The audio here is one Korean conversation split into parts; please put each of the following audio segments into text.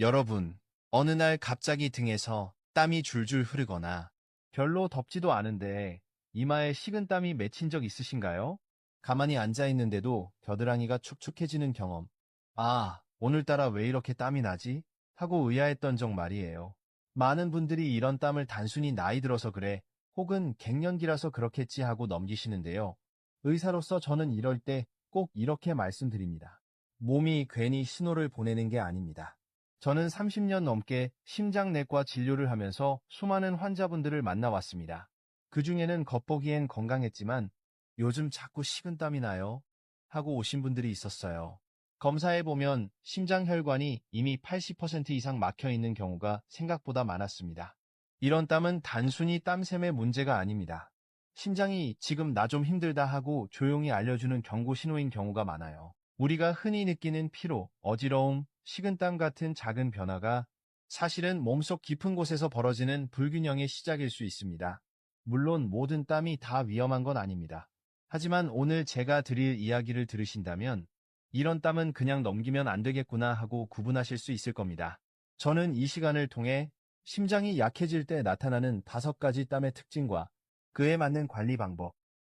여러분, 어느 날 갑자기 등에서 땀이 줄줄 흐르거나 별로 덥지도 않은데 이마에 식은 땀이 맺힌 적 있으신가요? 가만히 앉아 있는데도 겨드랑이가 축축해지는 경험. 아, 오늘따라 왜 이렇게 땀이 나지? 하고 의아했던 적 말이에요. 많은 분들이 이런 땀을 단순히 나이 들어서 그래, 혹은 갱년기라서 그렇겠지 하고 넘기시는데요. 의사로서 저는 이럴 때 꼭 이렇게 말씀드립니다. 몸이 괜히 신호를 보내는 게 아닙니다. 저는 30년 넘게 심장내과 진료를 하면서 수많은 환자분들을 만나왔습니다. 그 중에는 겉보기엔 건강했지만 요즘 자꾸 식은땀이 나요. 하고 오신 분들이 있었어요. 검사해 보면 심장 혈관이 이미 80% 이상 막혀 있는 경우가 생각보다 많았습니다. 이런 땀은 단순히 땀샘의 문제가 아닙니다. 심장이 지금 나 좀 힘들다 하고 조용히 알려주는 경고 신호인 경우가 많아요. 우리가 흔히 느끼는 피로, 어지러움, 식은땀 같은 작은 변화가 사실은 몸속 깊은 곳에서 벌어지는 불균형의 시작일 수 있습니다. 물론 모든 땀이 다 위험한 건 아닙니다. 하지만 오늘 제가 드릴 이야기를 들으신다면 이런 땀은 그냥 넘기면 안 되겠구나 하고 구분하실 수 있을 겁니다. 저는 이 시간을 통해 심장이 약해질 때 나타나는 다섯 가지 땀의 특징과 그에 맞는 관리 방법,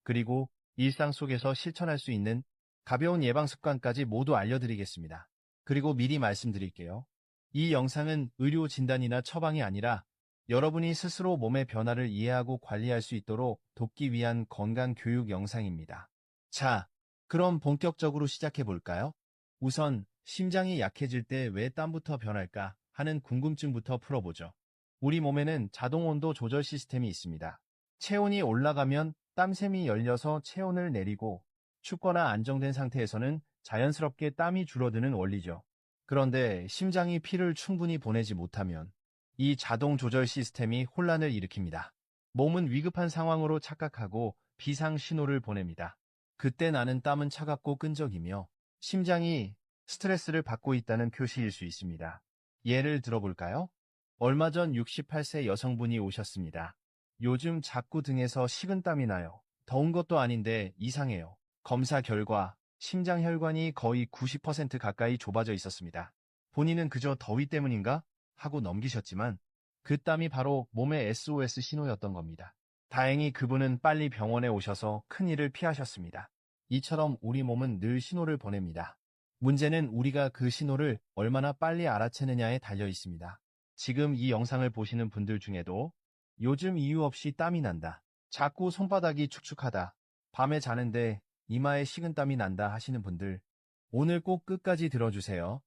그리고 일상 속에서 실천할 수 있는 가벼운 예방 습관까지 모두 알려드리겠습니다. 그리고 미리 말씀드릴게요. 이 영상은 의료 진단이나 처방이 아니라 여러분이 스스로 몸의 변화를 이해하고 관리할 수 있도록 돕기 위한 건강 교육 영상입니다. 자, 그럼 본격적으로 시작해 볼까요? 우선 심장이 약해질 때 왜 땀부터 변할까 하는 궁금증부터 풀어보죠. 우리 몸에는 자동 온도 조절 시스템이 있습니다. 체온이 올라가면 땀샘이 열려서 체온을 내리고 춥거나 안정된 상태에서는 자연스럽게 땀이 줄어드는 원리죠. 그런데 심장이 피를 충분히 보내지 못하면 이 자동 조절 시스템이 혼란을 일으킵니다. 몸은 위급한 상황으로 착각하고 비상 신호를 보냅니다. 그때 나는 땀은 차갑고 끈적이며 심장이 스트레스를 받고 있다는 표시일 수 있습니다. 예를 들어볼까요? 얼마 전 68세 여성분이 오셨습니다. 요즘 자꾸 등에서 식은땀이 나요. 더운 것도 아닌데 이상해요. 검사 결과 심장 혈관이 거의 90% 가까이 좁아져 있었습니다. 본인은 그저 더위 때문인가? 하고 넘기셨지만 그 땀이 바로 몸의 SOS 신호였던 겁니다. 다행히 그분은 빨리 병원에 오셔서 큰일을 피하셨습니다. 이처럼 우리 몸은 늘 신호를 보냅니다. 문제는 우리가 그 신호를 얼마나 빨리 알아채느냐에 달려 있습니다. 지금 이 영상을 보시는 분들 중에도 요즘 이유 없이 땀이 난다. 자꾸 손바닥이 축축하다. 밤에 자는데 이마에 식은땀이 난다 하시는 분들 오늘 꼭 끝까지 들어주세요.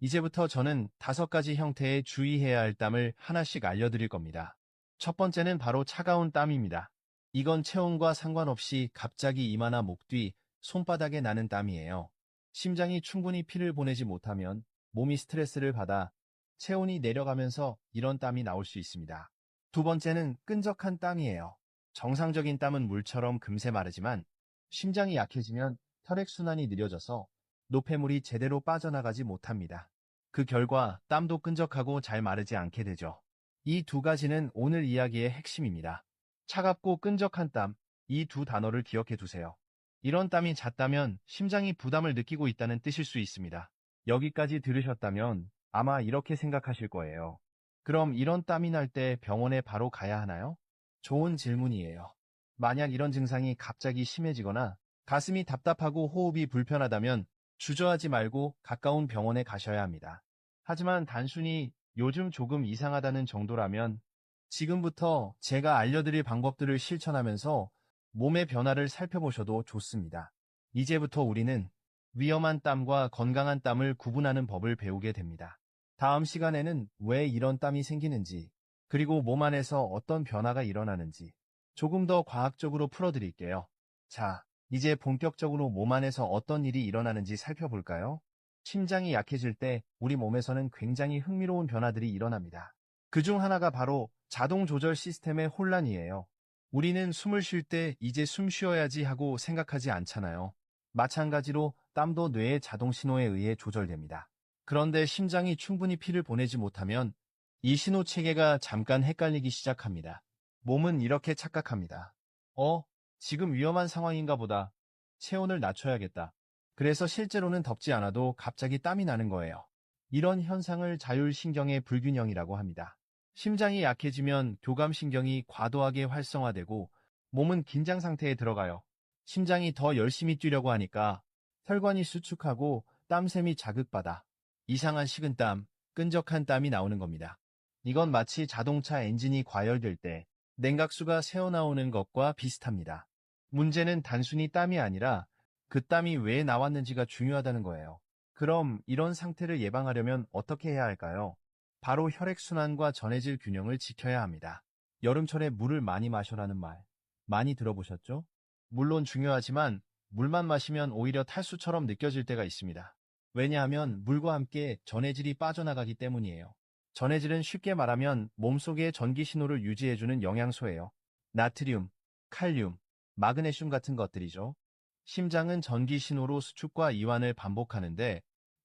이제부터 저는 다섯 가지 형태의 주의해야 할 땀을 하나씩 알려드릴 겁니다. 첫 번째는 바로 차가운 땀입니다. 이건 체온과 상관없이 갑자기 이마나 목 뒤, 손바닥에 나는 땀이에요. 심장이 충분히 피를 보내지 못하면 몸이 스트레스를 받아 체온이 내려가면서 이런 땀이 나올 수 있습니다. 두 번째는 끈적한 땀이에요. 정상적인 땀은 물처럼 금세 마르지만 심장이 약해지면 혈액순환이 느려져서 노폐물이 제대로 빠져나가지 못합니다. 그 결과 땀도 끈적하고 잘 마르지 않게 되죠. 이 두 가지는 오늘 이야기의 핵심입니다. 차갑고 끈적한 땀, 이 두 단어를 기억해 두세요. 이런 땀이 잦다면 심장이 부담을 느끼고 있다는 뜻일 수 있습니다. 여기까지 들으셨다면 아마 이렇게 생각하실 거예요. 그럼 이런 땀이 날 때 병원에 바로 가야 하나요? 좋은 질문이에요. 만약 이런 증상이 갑자기 심해지거나 가슴이 답답하고 호흡이 불편하다면 주저하지 말고 가까운 병원에 가셔야 합니다. 하지만 단순히 요즘 조금 이상하다는 정도라면 지금부터 제가 알려드릴 방법들을 실천하면서 몸의 변화를 살펴보셔도 좋습니다. 이제부터 우리는 위험한 땀과 건강한 땀을 구분하는 법을 배우게 됩니다. 다음 시간에는 왜 이런 땀이 생기는지, 그리고 몸 안에서 어떤 변화가 일어나는지 조금 더 과학적으로 풀어드릴게요. 자, 이제 본격적으로 몸 안에서 어떤 일이 일어나는지 살펴볼까요? 심장이 약해질 때 우리 몸에서는 굉장히 흥미로운 변화들이 일어납니다. 그 중 하나가 바로 자동 조절 시스템의 혼란이에요. 우리는 숨을 쉴 때 이제 숨 쉬어야지 하고 생각하지 않잖아요. 마찬가지로 땀도 뇌의 자동 신호에 의해 조절됩니다. 그런데 심장이 충분히 피를 보내지 못하면 이 신호 체계가 잠깐 헷갈리기 시작합니다. 몸은 이렇게 착각합니다. 어, 지금 위험한 상황인가 보다. 체온을 낮춰야겠다. 그래서 실제로는 덥지 않아도 갑자기 땀이 나는 거예요. 이런 현상을 자율신경의 불균형이라고 합니다. 심장이 약해지면 교감신경이 과도하게 활성화되고 몸은 긴장 상태에 들어가요. 심장이 더 열심히 뛰려고 하니까 혈관이 수축하고 땀샘이 자극받아 이상한 식은땀, 끈적한 땀이 나오는 겁니다. 이건 마치 자동차 엔진이 과열될 때 냉각수가 새어나오는 것과 비슷합니다. 문제는 단순히 땀이 아니라 그 땀이 왜 나왔는지가 중요하다는 거예요. 그럼 이런 상태를 예방하려면 어떻게 해야 할까요? 바로 혈액순환과 전해질 균형을 지켜야 합니다. 여름철에 물을 많이 마셔라는 말 많이 들어보셨죠? 물론 중요하지만 물만 마시면 오히려 탈수처럼 느껴질 때가 있습니다. 왜냐하면 물과 함께 전해질이 빠져나가기 때문이에요. 전해질은 쉽게 말하면 몸속의 전기 신호를 유지해주는 영양소예요. 나트륨, 칼륨, 마그네슘 같은 것들이죠. 심장은 전기 신호로 수축과 이완을 반복하는데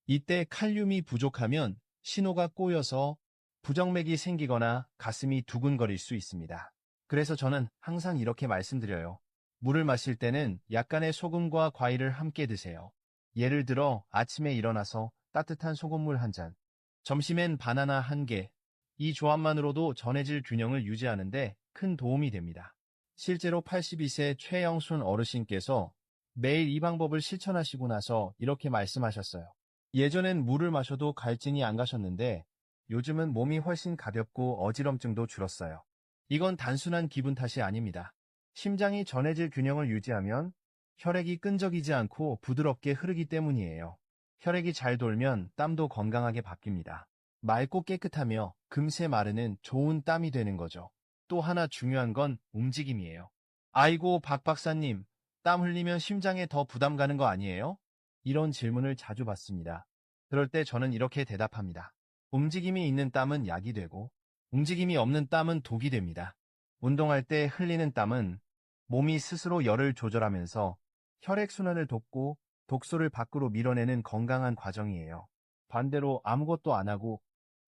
이때 칼륨이 부족하면 신호가 꼬여서 부정맥이 생기거나 가슴이 두근거릴 수 있습니다. 그래서 저는 항상 이렇게 말씀드려요. 물을 마실 때는 약간의 소금과 과일을 함께 드세요. 예를 들어 아침에 일어나서 따뜻한 소금물 한 잔, 점심엔 바나나 한 개. 이 조합만으로도 전해질 균형을 유지하는데 큰 도움이 됩니다. 실제로 82세 최영순 어르신께서 매일 이 방법을 실천하시고 나서 이렇게 말씀하셨어요. 예전엔 물을 마셔도 갈증이 안 가셨는데 요즘은 몸이 훨씬 가볍고 어지럼증도 줄었어요. 이건 단순한 기분 탓이 아닙니다. 심장이 전해질 균형을 유지하면 혈액이 끈적이지 않고 부드럽게 흐르기 때문이에요. 혈액이 잘 돌면 땀도 건강하게 바뀝니다. 맑고 깨끗하며 금세 마르는 좋은 땀이 되는 거죠. 또 하나 중요한 건 움직임이에요. 아이고 박 박사님, 땀 흘리면 심장에 더 부담 가는 거 아니에요? 이런 질문을 자주 받습니다. 그럴 때 저는 이렇게 대답합니다. 움직임이 있는 땀은 약이 되고 움직임이 없는 땀은 독이 됩니다. 운동할 때 흘리는 땀은 몸이 스스로 열을 조절하면서 혈액순환을 돕고 독소를 밖으로 밀어내는 건강한 과정이에요. 반대로 아무것도 안 하고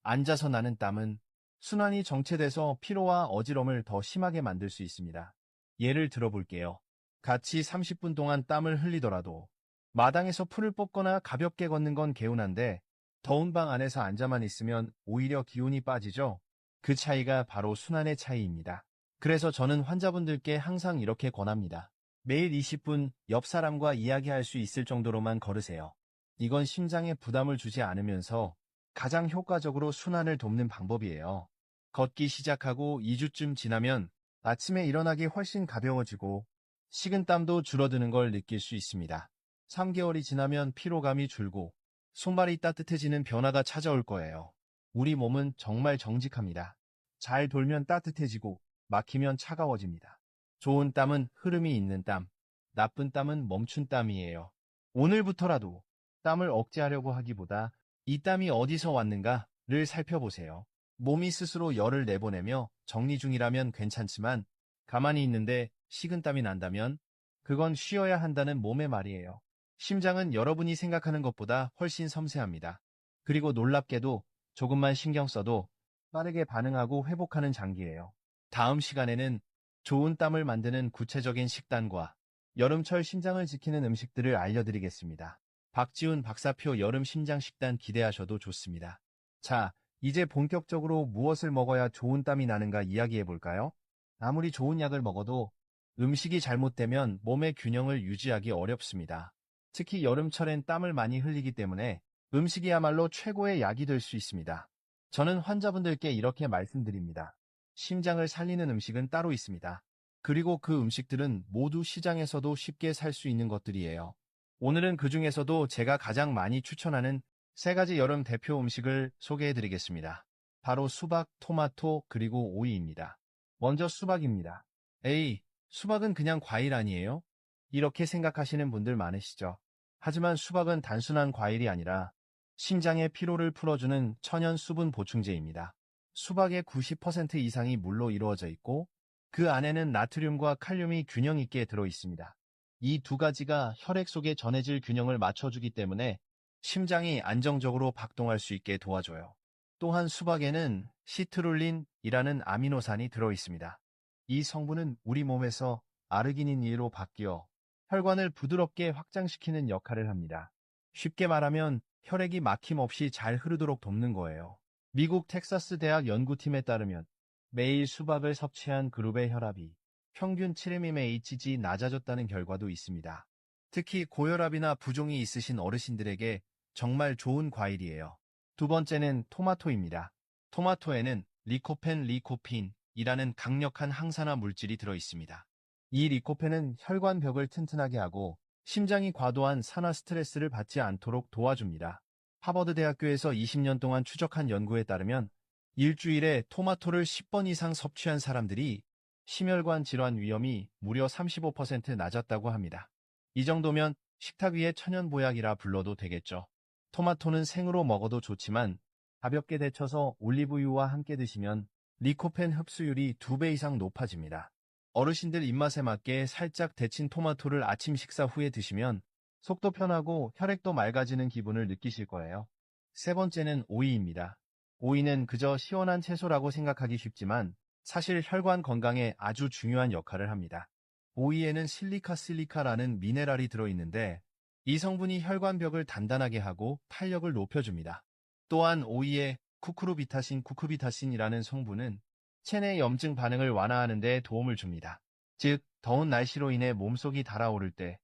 앉아서 나는 땀은 순환이 정체돼서 피로와 어지럼을 더 심하게 만들 수 있습니다. 예를 들어볼게요. 같이 30분 동안 땀을 흘리더라도 마당에서 풀을 뽑거나 가볍게 걷는 건 개운한데 더운 방 안에서 앉아만 있으면 오히려 기운이 빠지죠? 그 차이가 바로 순환의 차이입니다. 그래서 저는 환자분들께 항상 이렇게 권합니다. 매일 20분 옆 사람과 이야기할 수 있을 정도로만 걸으세요. 이건 심장에 부담을 주지 않으면서 가장 효과적으로 순환을 돕는 방법이에요. 걷기 시작하고 2주쯤 지나면 아침에 일어나기 훨씬 가벼워지고 식은땀도 줄어드는 걸 느낄 수 있습니다. 3개월이 지나면 피로감이 줄고 손발이 따뜻해지는 변화가 찾아올 거예요. 우리 몸은 정말 정직합니다. 잘 돌면 따뜻해지고 막히면 차가워집니다. 좋은 땀은 흐름이 있는 땀, 나쁜 땀은 멈춘 땀이에요. 오늘부터라도 땀을 억제하려고 하기보다 이 땀이 어디서 왔는가를 살펴보세요. 몸이 스스로 열을 내보내며 정리 중이라면 괜찮지만 가만히 있는데 식은 땀이 난다면 그건 쉬어야 한다는 몸의 말이에요. 심장은 여러분이 생각하는 것보다 훨씬 섬세합니다. 그리고 놀랍게도 조금만 신경 써도 빠르게 반응하고 회복하는 장기예요. 다음 시간에는 좋은 땀을 만드는 구체적인 식단과 여름철 심장을 지키는 음식들을 알려드리겠습니다. 박지훈 박사표 여름 심장 식단 기대하셔도 좋습니다. 자, 이제 본격적으로 무엇을 먹어야 좋은 땀이 나는가 이야기해 볼까요? 아무리 좋은 약을 먹어도 음식이 잘못되면 몸의 균형을 유지하기 어렵습니다. 특히 여름철엔 땀을 많이 흘리기 때문에 음식이야말로 최고의 약이 될 수 있습니다. 저는 환자분들께 이렇게 말씀드립니다. 심장을 살리는 음식은 따로 있습니다. 그리고 그 음식들은 모두 시장에서도 쉽게 살 수 있는 것들이에요. 오늘은 그 중에서도 제가 가장 많이 추천하는 세 가지 여름 대표 음식을 소개해 드리겠습니다. 바로 수박, 토마토, 그리고 오이입니다. 먼저 수박입니다. 에이, 수박은 그냥 과일 아니에요? 이렇게 생각하시는 분들 많으시죠? 하지만 수박은 단순한 과일이 아니라 심장의 피로를 풀어주는 천연 수분 보충제입니다. 수박의 90% 이상이 물로 이루어져 있고 그 안에는 나트륨과 칼륨이 균형 있게 들어 있습니다. 이 두 가지가 혈액 속의 전해질 균형을 맞춰주기 때문에 심장이 안정적으로 박동할 수 있게 도와줘요. 또한 수박에는 시트룰린이라는 아미노산이 들어 있습니다. 이 성분은 우리 몸에서 아르기닌으로 바뀌어 혈관을 부드럽게 확장시키는 역할을 합니다. 쉽게 말하면 혈액이 막힘 없이 잘 흐르도록 돕는 거예요. 미국 텍사스 대학 연구팀에 따르면 매일 수박을 섭취한 그룹의 혈압이 평균 7mmHg 낮아졌다는 결과도 있습니다. 특히 고혈압이나 부종이 있으신 어르신들에게 정말 좋은 과일이에요. 두 번째는 토마토입니다. 토마토에는 리코펜 리코핀이라는 강력한 항산화 물질이 들어 있습니다. 이 리코펜은 혈관벽을 튼튼하게 하고 심장이 과도한 산화 스트레스를 받지 않도록 도와줍니다. 하버드 대학교에서 20년 동안 추적한 연구에 따르면 일주일에 토마토를 10번 이상 섭취한 사람들이 심혈관 질환 위험이 무려 35% 낮았다고 합니다. 이 정도면 식탁 위의 천연 보약이라 불러도 되겠죠. 토마토는 생으로 먹어도 좋지만 가볍게 데쳐서 올리브유와 함께 드시면 리코펜 흡수율이 2배 이상 높아집니다. 어르신들 입맛에 맞게 살짝 데친 토마토를 아침 식사 후에 드시면 속도 편하고 혈액도 맑아지는 기분을 느끼실 거예요. 세 번째는 오이입니다. 오이는 그저 시원한 채소라고 생각하기 쉽지만 사실 혈관 건강에 아주 중요한 역할을 합니다. 오이에는 실리카실리카라는 미네랄이 들어있는데 이 성분이 혈관벽을 단단하게 하고 탄력을 높여줍니다. 또한 오이에 쿠크루비타신 쿠크비타신이라는 성분은 체내 염증 반응을 완화하는 데 도움을 줍니다. 즉, 더운 날씨로 인해 몸속이 달아오를 때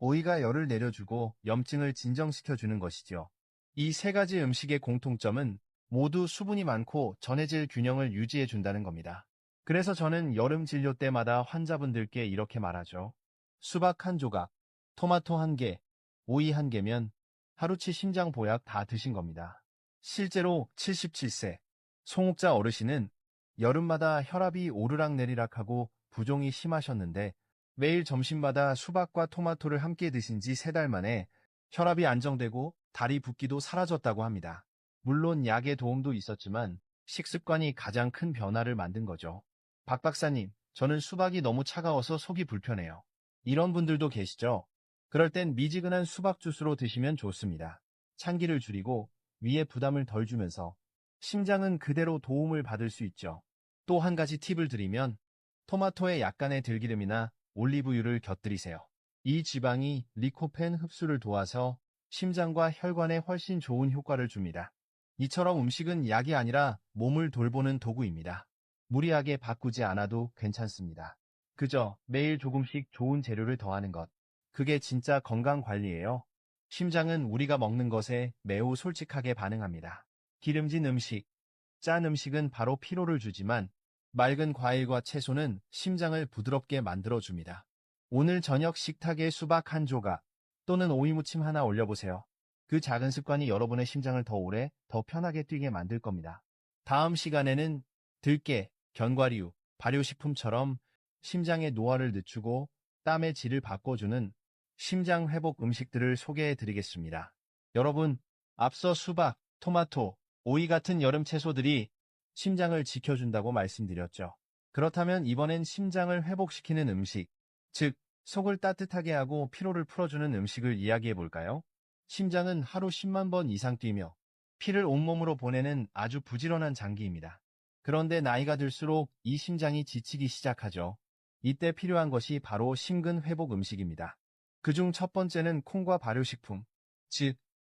오이가 열을 내려주고 염증을 진정시켜주는 것이죠. 이세 가지 음식의 공통점은 모두 수분이 많고 전해질 균형을 유지해준다는 겁니다. 그래서 저는 여름 진료 때마다 환자분들께 이렇게 말하죠. 수박 한 조각, 토마토 한 개, 오이 한 개면 하루치 심장 보약 다 드신 겁니다. 실제로 77세 송옥자 어르신은 여름마다 혈압이 오르락내리락하고 부종이 심하셨는데 매일 점심마다 수박과 토마토를 함께 드신 지 세 달 만에 혈압이 안정되고 다리 붓기도 사라졌다고 합니다. 물론 약의 도움도 있었지만 식습관이 가장 큰 변화를 만든 거죠. 박 박사님, 저는 수박이 너무 차가워서 속이 불편해요. 이런 분들도 계시죠? 그럴 땐 미지근한 수박 주스로 드시면 좋습니다. 찬기를 줄이고 위에 부담을 덜 주면서 심장은 그대로 도움을 받을 수 있죠. 또 한 가지 팁을 드리면 토마토에 약간의 들기름이나 올리브유를 곁들이세요. 이 지방이 리코펜 흡수를 도와서 심장과 혈관에 훨씬 좋은 효과를 줍니다. 이처럼 음식은 약이 아니라 몸을 돌보는 도구입니다. 무리하게 바꾸지 않아도 괜찮습니다. 그저 매일 조금씩 좋은 재료를 더하는 것. 그게 진짜 건강 관리예요. 심장은 우리가 먹는 것에 매우 솔직하게 반응합니다. 기름진 음식, 짠 음식은 바로 피로를 주지만 맑은 과일과 채소는 심장을 부드럽게 만들어줍니다. 오늘 저녁 식탁에 수박 한 조각 또는 오이무침 하나 올려보세요. 그 작은 습관이 여러분의 심장을 더 오래, 더 편하게 뛰게 만들 겁니다. 다음 시간에는 들깨, 견과류, 발효식품처럼 심장의 노화를 늦추고 땀의 질을 바꿔주는 심장 회복 음식들을 소개해 드리겠습니다. 여러분, 앞서 수박, 토마토, 오이 같은 여름 채소들이 심장을 지켜준다고 말씀드렸죠. 그렇다면 이번엔 심장을 회복시키는 음식, 즉, 속을 따뜻하게 하고 피로를 풀어주는 음식을 이야기해 볼까요? 심장은 하루 10만 번 이상 뛰며 피를 온몸으로 보내는 아주 부지런한 장기입니다. 그런데 나이가 들수록 이 심장이 지치기 시작하죠. 이때 필요한 것이 바로 심근 회복 음식입니다. 그중 첫 번째는 콩과 발효식품, 즉,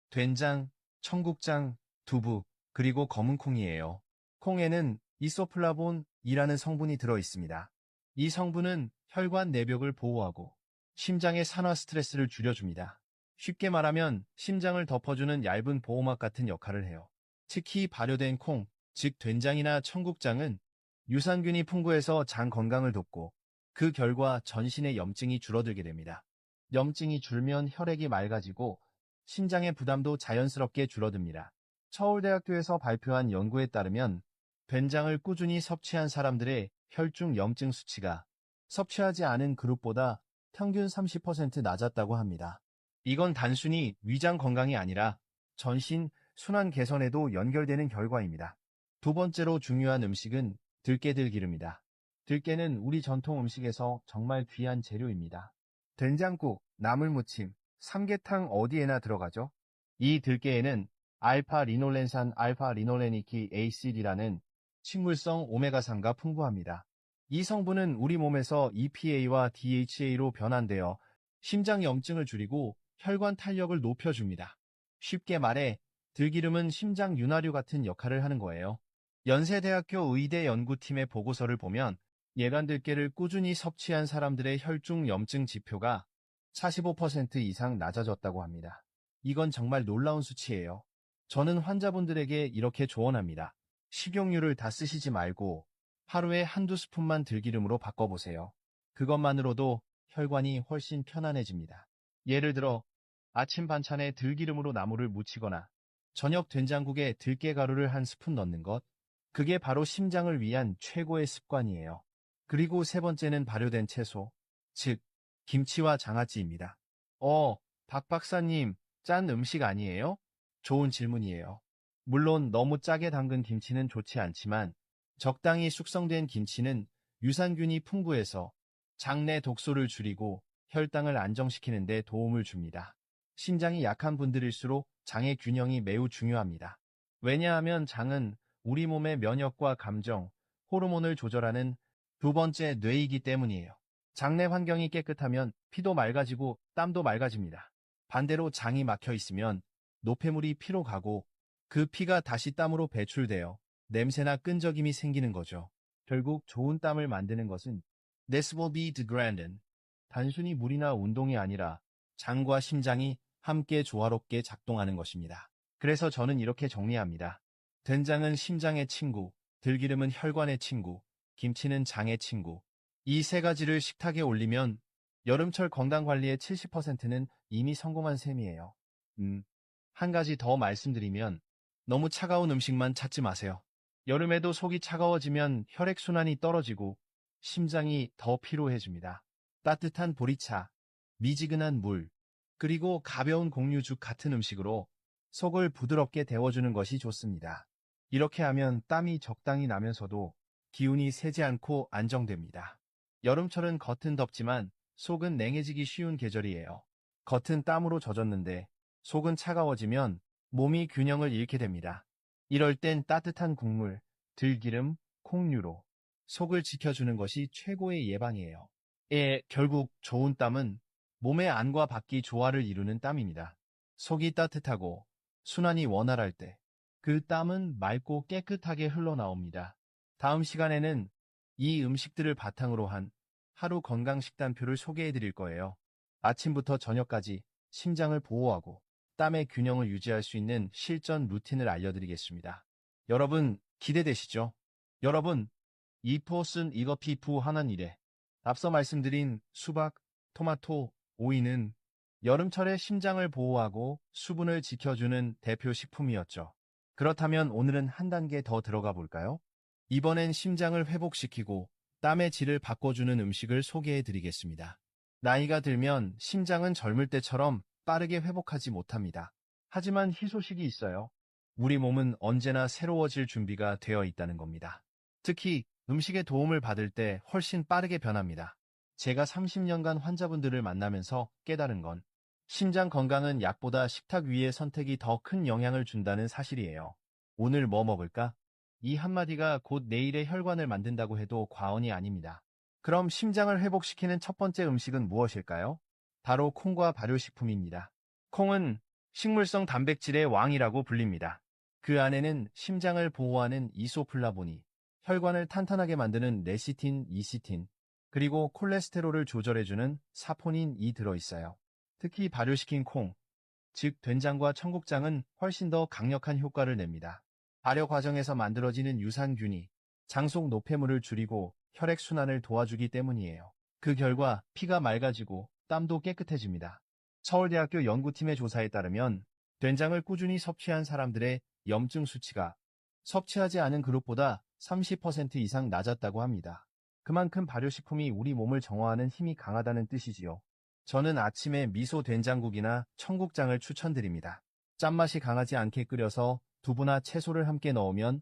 된장, 청국장, 두부, 그리고 검은 콩이에요. 콩에는 이소플라본이라는 성분이 들어 있습니다. 이 성분은 혈관 내벽을 보호하고 심장의 산화 스트레스를 줄여줍니다. 쉽게 말하면 심장을 덮어주는 얇은 보호막 같은 역할을 해요. 특히 발효된 콩, 즉 된장이나 청국장은 유산균이 풍부해서 장 건강을 돕고 그 결과 전신의 염증이 줄어들게 됩니다. 염증이 줄면 혈액이 맑아지고 심장의 부담도 자연스럽게 줄어듭니다. 서울대학교에서 발표한 연구에 따르면 된장을 꾸준히 섭취한 사람들의 혈중 염증 수치가 섭취하지 않은 그룹보다 평균 30% 낮았다고 합니다. 이건 단순히 위장 건강이 아니라 전신 순환 개선에도 연결되는 결과입니다. 두 번째로 중요한 음식은 들깨들기름이다. 들깨는 우리 전통 음식에서 정말 귀한 재료입니다. 된장국, 나물무침, 삼계탕 어디에나 들어가죠? 이 들깨에는 알파 리놀렌산 알파 리놀레니키 에이시디라는 식물성 오메가3가 풍부합니다. 이 성분은 우리 몸에서 EPA와 DHA로 변환되어 심장 염증을 줄이고 혈관 탄력을 높여줍니다. 쉽게 말해 들기름은 심장 윤활유 같은 역할을 하는 거예요. 연세대학교 의대 연구팀의 보고서를 보면 예간 들깨를 꾸준히 섭취한 사람들의 혈중 염증 지표가 45% 이상 낮아졌다고 합니다. 이건 정말 놀라운 수치예요. 저는 환자분들에게 이렇게 조언합니다. 식용유를 다 쓰시지 말고 하루에 한두 스푼만 들기름으로 바꿔보세요. 그것만으로도 혈관이 훨씬 편안해집니다. 예를 들어 아침 반찬에 들기름으로 나물을 무치거나 저녁 된장국에 들깨가루를 한 스푼 넣는 것, 그게 바로 심장을 위한 최고의 습관이에요. 그리고 세 번째는 발효된 채소, 즉 김치와 장아찌입니다. 어, 박 박사님, 짠 음식 아니에요? 좋은 질문이에요. 물론 너무 짜게 담근 김치는 좋지 않지만 적당히 숙성된 김치는 유산균이 풍부해서 장내 독소를 줄이고 혈당을 안정시키는 데 도움을 줍니다. 심장이 약한 분들일수록 장의 균형이 매우 중요합니다. 왜냐하면 장은 우리 몸의 면역과 감정, 호르몬을 조절하는 두 번째 뇌이기 때문이에요. 장내 환경이 깨끗하면 피도 맑아지고 땀도 맑아집니다. 반대로 장이 막혀 있으면 노폐물이 피로 가고 그 피가 다시 땀으로 배출되어 냄새나 끈적임이 생기는 거죠. 결국 좋은 땀을 만드는 것은 This will be degraded. 단순히 물이나 운동이 아니라 장과 심장이 함께 조화롭게 작동하는 것입니다. 그래서 저는 이렇게 정리합니다. 된장은 심장의 친구, 들기름은 혈관의 친구, 김치는 장의 친구. 이 세 가지를 식탁에 올리면 여름철 건강관리의 70%는 이미 성공한 셈이에요. 음, 한 가지 더 말씀드리면 너무 차가운 음식만 찾지 마세요. 여름에도 속이 차가워지면 혈액순환이 떨어지고 심장이 더 피로해집니다. 따뜻한 보리차, 미지근한 물, 그리고 가벼운 공유죽 같은 음식으로 속을 부드럽게 데워주는 것이 좋습니다. 이렇게 하면 땀이 적당히 나면서도 기운이 새지 않고 안정됩니다. 여름철은 겉은 덥지만 속은 냉해지기 쉬운 계절이에요. 겉은 땀으로 젖었는데 속은 차가워지면 몸이 균형을 잃게 됩니다. 이럴 땐 따뜻한 국물, 들기름, 콩류로 속을 지켜주는 것이 최고의 예방이에요. 예, 결국 좋은 땀은 몸의 안과 밖이 조화를 이루는 땀입니다. 속이 따뜻하고 순환이 원활할 때 그 땀은 맑고 깨끗하게 흘러나옵니다. 다음 시간에는 이 음식들을 바탕으로 한 하루 건강 식단표를 소개해 드릴 거예요. 아침부터 저녁까지 심장을 보호하고 땀의 균형을 유지할 수 있는 실전 루틴을 알려드리겠습니다. 여러분 기대되시죠? 여러분 이 포스는 이거 피부 하는 일에 앞서 말씀드린 수박, 토마토, 오이는 여름철에 심장을 보호하고 수분을 지켜주는 대표 식품이었죠. 그렇다면 오늘은 한 단계 더 들어가 볼까요? 이번엔 심장을 회복시키고 땀의 질을 바꿔주는 음식을 소개해 드리겠습니다. 나이가 들면 심장은 젊을 때처럼 빠르게 회복하지 못합니다. 하지만 희소식이 있어요. 우리 몸은 언제나 새로워질 준비가 되어 있다는 겁니다. 특히 음식의 도움을 받을 때 훨씬 빠르게 변합니다. 제가 30년간 환자분들을 만나면서 깨달은 건 심장 건강은 약보다 식탁 위의 선택이 더 큰 영향을 준다는 사실이에요. 오늘 뭐 먹을까? 이 한마디가 곧 내일의 혈관을 만든다고 해도 과언이 아닙니다. 그럼 심장을 회복시키는 첫 번째 음식은 무엇일까요? 바로 콩과 발효식품입니다. 콩은 식물성 단백질의 왕이라고 불립니다. 그 안에는 심장을 보호하는 이소플라보니, 혈관을 탄탄하게 만드는 레시틴, 이시틴, 그리고 콜레스테롤을 조절해주는 사포닌이 들어있어요. 특히 발효시킨 콩, 즉 된장과 청국장은 훨씬 더 강력한 효과를 냅니다. 발효 과정에서 만들어지는 유산균이 장속 노폐물을 줄이고 혈액순환을 도와주기 때문이에요. 그 결과 피가 맑아지고 땀도 깨끗해집니다. 서울대학교 연구팀의 조사에 따르면 된장을 꾸준히 섭취한 사람들의 염증 수치가 섭취하지 않은 그룹보다 30% 이상 낮았다고 합니다. 그만큼 발효식품이 우리 몸을 정화하는 힘이 강하다는 뜻이지요. 저는 아침에 미소 된장국이나 청국장을 추천드립니다. 짠맛이 강하지 않게 끓여서 두부나 채소를 함께 넣으면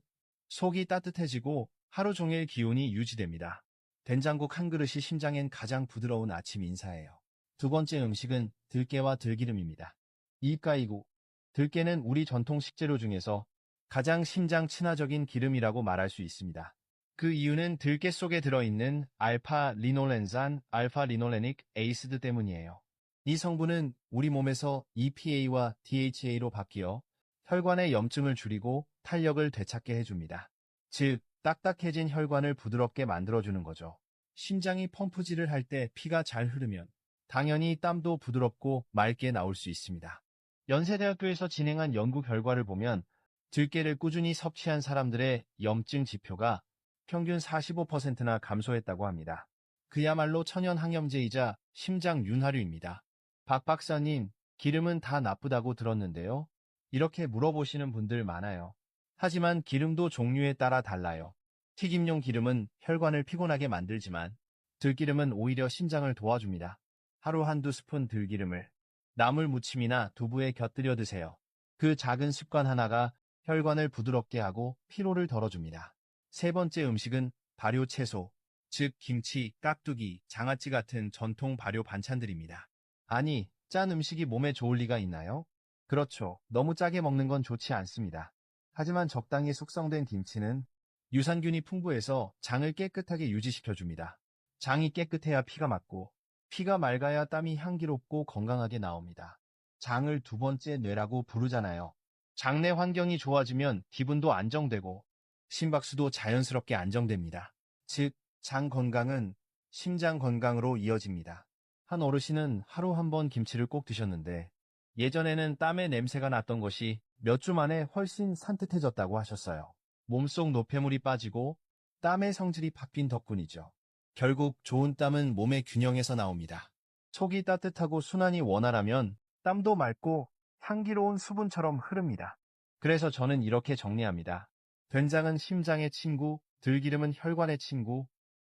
속이 따뜻해지고 하루 종일 기운이 유지됩니다. 된장국 한 그릇이 심장엔 가장 부드러운 아침 인사예요. 두 번째 음식은 들깨와 들기름입니다. 이까이고 들깨는 우리 전통 식재료 중에서 가장 심장 친화적인 기름이라고 말할 수 있습니다. 그 이유는 들깨 속에 들어있는 알파 리놀렌산, 알파 리놀레닉 에이스드 때문이에요. 이 성분은 우리 몸에서 EPA와 DHA로 바뀌어 혈관의 염증을 줄이고 탄력을 되찾게 해줍니다. 즉, 딱딱해진 혈관을 부드럽게 만들어주는 거죠. 심장이 펌프질을 할 때 피가 잘 흐르면 당연히 땀도 부드럽고 맑게 나올 수 있습니다. 연세대학교에서 진행한 연구 결과를 보면 들깨를 꾸준히 섭취한 사람들의 염증 지표가 평균 45%나 감소했다고 합니다. 그야말로 천연 항염제이자 심장 윤활유입니다. 박 박사님, 기름은 다 나쁘다고 들었는데요. 이렇게 물어보시는 분들 많아요. 하지만 기름도 종류에 따라 달라요. 튀김용 기름은 혈관을 피곤하게 만들지만 들기름은 오히려 심장을 도와줍니다. 하루 한두 스푼 들기름을 나물 무침이나 두부에 곁들여 드세요. 그 작은 습관 하나가 혈관을 부드럽게 하고 피로를 덜어줍니다. 세 번째 음식은 발효 채소, 즉 김치, 깍두기, 장아찌 같은 전통 발효 반찬들입니다. 아니, 짠 음식이 몸에 좋을 리가 있나요? 그렇죠. 너무 짜게 먹는 건 좋지 않습니다. 하지만 적당히 숙성된 김치는 유산균이 풍부해서 장을 깨끗하게 유지시켜줍니다. 장이 깨끗해야 피가 맑고, 피가 맑아야 땀이 향기롭고 건강하게 나옵니다. 장을 두 번째 뇌라고 부르잖아요. 장내 환경이 좋아지면 기분도 안정되고, 심박수도 자연스럽게 안정됩니다. 즉, 장 건강은 심장 건강으로 이어집니다. 한 어르신은 하루 한 번 김치를 꼭 드셨는데, 예전에는 땀의 냄새가 났던 것이 몇 주 만에 훨씬 산뜻해졌다고 하셨어요. 몸속 노폐물이 빠지고 땀의 성질이 바뀐 덕분이죠. 결국 좋은 땀은 몸의 균형에서 나옵니다. 속이 따뜻하고 순환이 원활하면 땀도 맑고 향기로운 수분처럼 흐릅니다. 그래서 저는 이렇게 정리합니다. 된장은 심장의 친구, 들기름은 혈관의 친구,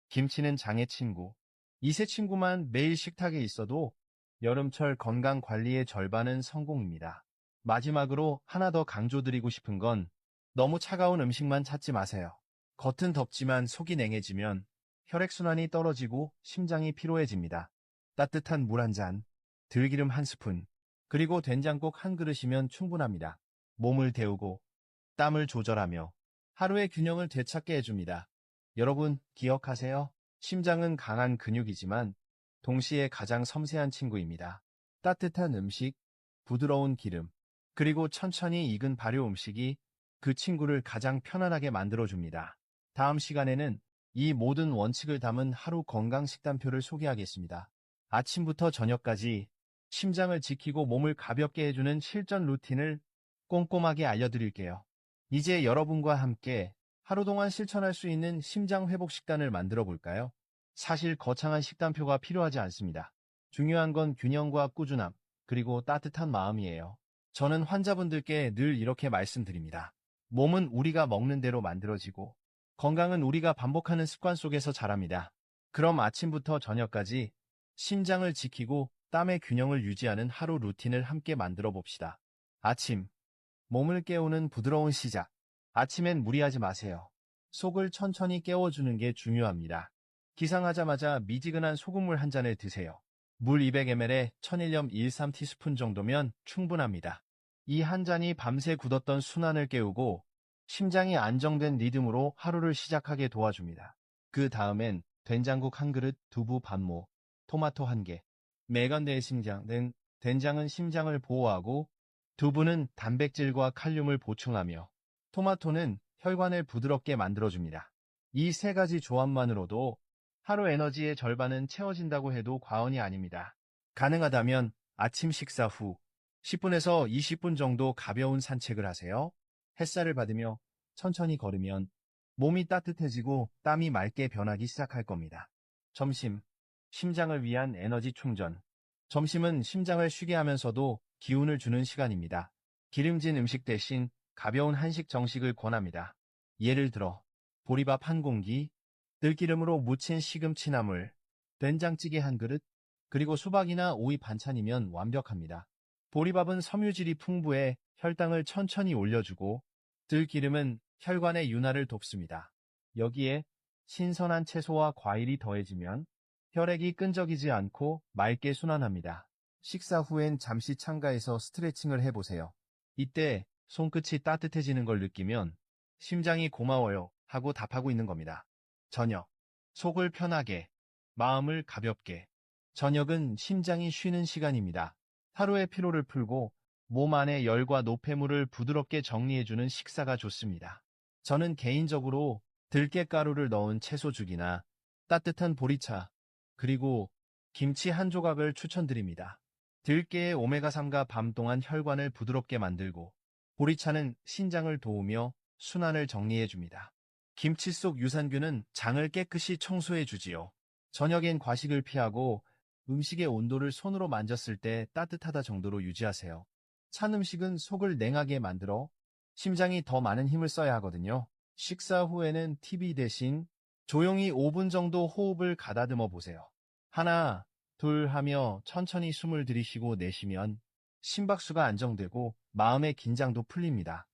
김치는 장의 친구. 이 세 친구만 매일 식탁에 있어도 여름철 건강 관리의 절반은 성공입니다. 마지막으로 하나 더 강조드리고 싶은 건 너무 차가운 음식만 찾지 마세요. 겉은 덥지만 속이 냉해지면 혈액순환이 떨어지고 심장이 피로해집니다. 따뜻한 물 한 잔, 들기름 한 스푼, 그리고 된장국 한 그릇이면 충분합니다. 몸을 데우고 땀을 조절하며 하루의 균형을 되찾게 해줍니다. 여러분 기억하세요. 심장은 강한 근육이지만 동시에 가장 섬세한 친구입니다. 따뜻한 음식, 부드러운 기름, 그리고 천천히 익은 발효 음식이 그 친구를 가장 편안하게 만들어줍니다. 다음 시간에는 이 모든 원칙을 담은 하루 건강 식단표를 소개하겠습니다. 아침부터 저녁까지 심장을 지키고 몸을 가볍게 해주는 실전 루틴을 꼼꼼하게 알려드릴게요. 이제 여러분과 함께 하루 동안 실천할 수 있는 심장 회복 식단을 만들어 볼까요? 사실 거창한 식단표가 필요하지 않습니다. 중요한 건 균형과 꾸준함, 그리고 따뜻한 마음이에요. 저는 환자분들께 늘 이렇게 말씀드립니다. 몸은 우리가 먹는 대로 만들어지고 건강은 우리가 반복하는 습관 속에서 자랍니다. 그럼 아침부터 저녁까지 심장을 지키고 땀의 균형을 유지하는 하루 루틴을 함께 만들어 봅시다. 아침. 몸을 깨우는 부드러운 시작. 아침엔 무리하지 마세요. 속을 천천히 깨워주는 게 중요합니다. 기상하자마자 미지근한 소금물 한 잔을 드세요. 물 200ml에 천일염 1-3티스푼 정도면 충분합니다. 이 한 잔이 밤새 굳었던 순환을 깨우고 심장이 안정된 리듬으로 하루를 시작하게 도와줍니다. 그 다음엔 된장국 한 그릇, 두부 반모, 토마토 한 개, 메간대의 심장 등 된장은 심장을 보호하고 두부는 단백질과 칼륨을 보충하며 토마토는 혈관을 부드럽게 만들어줍니다. 이 세 가지 조합만으로도 하루 에너지의 절반은 채워진다고 해도 과언이 아닙니다. 가능하다면 아침 식사 후 10분에서 20분 정도 가벼운 산책을 하세요. 햇살을 받으며 천천히 걸으면 몸이 따뜻해지고 땀이 맑게 변하기 시작할 겁니다. 점심, 심장을 위한 에너지 충전. 점심은 심장을 쉬게 하면서도 기운을 주는 시간입니다. 기름진 음식 대신 가벼운 한식 정식을 권합니다. 예를 들어 보리밥 한 공기, 들기름으로 무친 시금치나물, 된장찌개 한 그릇, 그리고 수박이나 오이 반찬이면 완벽합니다. 보리밥은 섬유질이 풍부해 혈당을 천천히 올려주고 들기름은 혈관의 윤활을 돕습니다. 여기에 신선한 채소와 과일이 더해지면 혈액이 끈적이지 않고 맑게 순환합니다. 식사 후엔 잠시 창가에서 스트레칭을 해보세요. 이때 손끝이 따뜻해지는 걸 느끼면 심장이 고마워요 하고 답하고 있는 겁니다. 저녁. 속을 편하게, 마음을 가볍게. 저녁은 심장이 쉬는 시간입니다. 하루의 피로를 풀고 몸 안의 열과 노폐물을 부드럽게 정리해주는 식사가 좋습니다. 저는 개인적으로 들깨가루를 넣은 채소죽이나 따뜻한 보리차, 그리고 김치 한 조각을 추천드립니다. 들깨의 오메가3가 밤 동안 혈관을 부드럽게 만들고 보리차는 신장을 도우며 순환을 정리해줍니다. 김치 속 유산균은 장을 깨끗이 청소해주지요. 저녁엔 과식을 피하고 음식의 온도를 손으로 만졌을 때 따뜻하다 정도로 유지하세요. 찬 음식은 속을 냉하게 만들어 심장이 더 많은 힘을 써야 하거든요. 식사 후에는 TV 대신 조용히 5분 정도 호흡을 가다듬어 보세요. 하나, 둘 하며 천천히 숨을 들이쉬고 내쉬면 심박수가 안정되고 마음의 긴장도 풀립니다.